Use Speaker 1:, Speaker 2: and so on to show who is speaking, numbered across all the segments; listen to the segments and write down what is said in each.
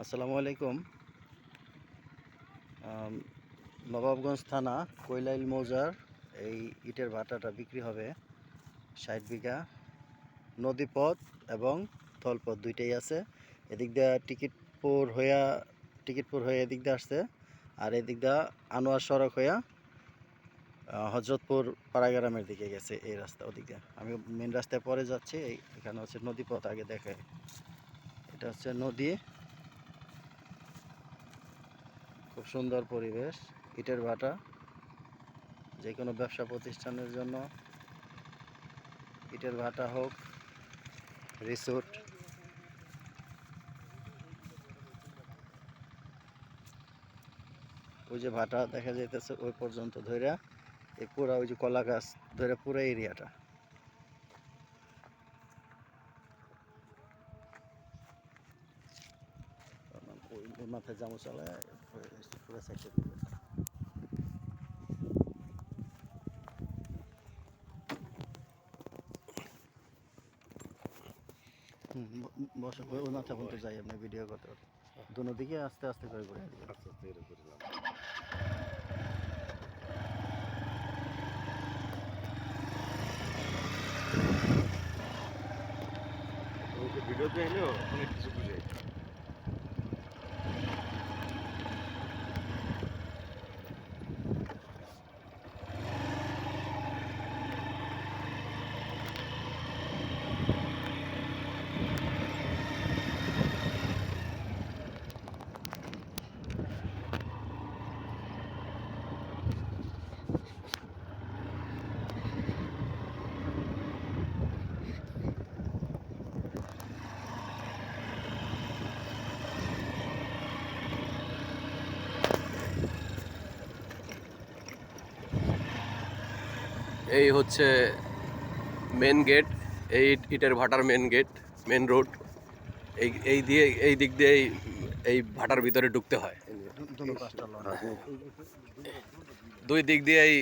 Speaker 1: আসসালামু আলাইকুম। নবাবগঞ্জ থানা, কৈলাইল মৌজার এই ইটের ভাটাটা বিক্রি হবে ষাট বিঘা। নদীপথ এবং থলপথ দুইটাই আছে। এদিক দিয়ে টিকিটপুর হইয়া টিকিটপুর হয়ে এদিক দিয়ে আসছে। আর এদিক দিয়ে আনোয়ার সড়ক হইয়া হজরতপুর পাড়াগ্রামের দিকে গেছে এই রাস্তা ওদিক। আমি মেন রাস্তায় পরে যাচ্ছি এখানে হচ্ছে নদীপথ আগে দেখে এটা হচ্ছে নদী। খুব সুন্দর পরিবেশ, ইটের ভাটা যে কোনো ব্যবসা প্রতিষ্ঠানের জন্য। ইটের ভাটা হোক, রিসোর্ট। ওই যে ভাটা দেখা যাইতেছে ওই পর্যন্ত ধরে এই পুরা ওই যে কলা গাছ ধরে পুরো এরিয়াটা। মাথায় জামু চালায় পুরো সাইডে দিবে। হুম, ওই ওই মাথা পর্যন্ত যাই আপনি ভিডিও করতে করতে। দুনো দিকে আস্তে আস্তে করে ঘুরে দিবেন
Speaker 2: আচ্ছা আচ্ছা এরকম ভিডিওতে এলেও অনেক কিছু বুঝে এই হচ্ছে মেন গেট এই ইটের ভাটার মেন গেট মেন রোড এই এই দিয়ে, এই দিক দিয়ে এই- ভাটার ভিতরে ঢুকতে হয়। দুই দিক দিয়ে এই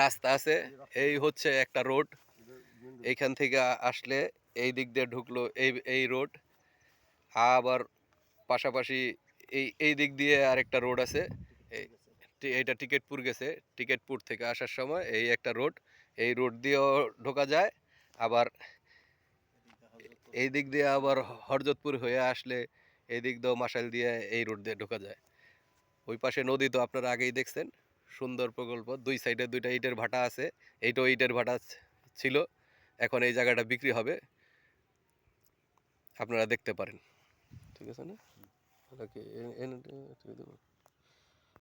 Speaker 2: রাস্তা আছে। এই হচ্ছে একটা রোড এইখান থেকে আসলে এই দিক দিয়ে ঢুকলো এই এই রোড আবার পাশাপাশি এই এই দিক দিয়ে আরেকটা রোড আছে। এই- টি- এইটা টিকেটপুর গেছে টিকেটপুর থেকে আসার সময় এই একটা রোড এই রোড দিয়েও ঢোকা যায় আবার এই দিক দিয়ে আবার হরজতপুর হয়ে আসলে এই দিক দিয়েও মাসাইল দিয়ে এই রোড দিয়ে ঢোকা যায় ওই পাশে নদী তো আপনারা আগেই দেখছেন সুন্দর প্রকল্প দুই সাইডে দুইটা ইটের ভাটা আছে এইটাও ইটের ভাটা ছিল এখন এই জায়গাটা বিক্রি হবে আপনারা দেখতে পারেন ঠিক আছে না দেবো?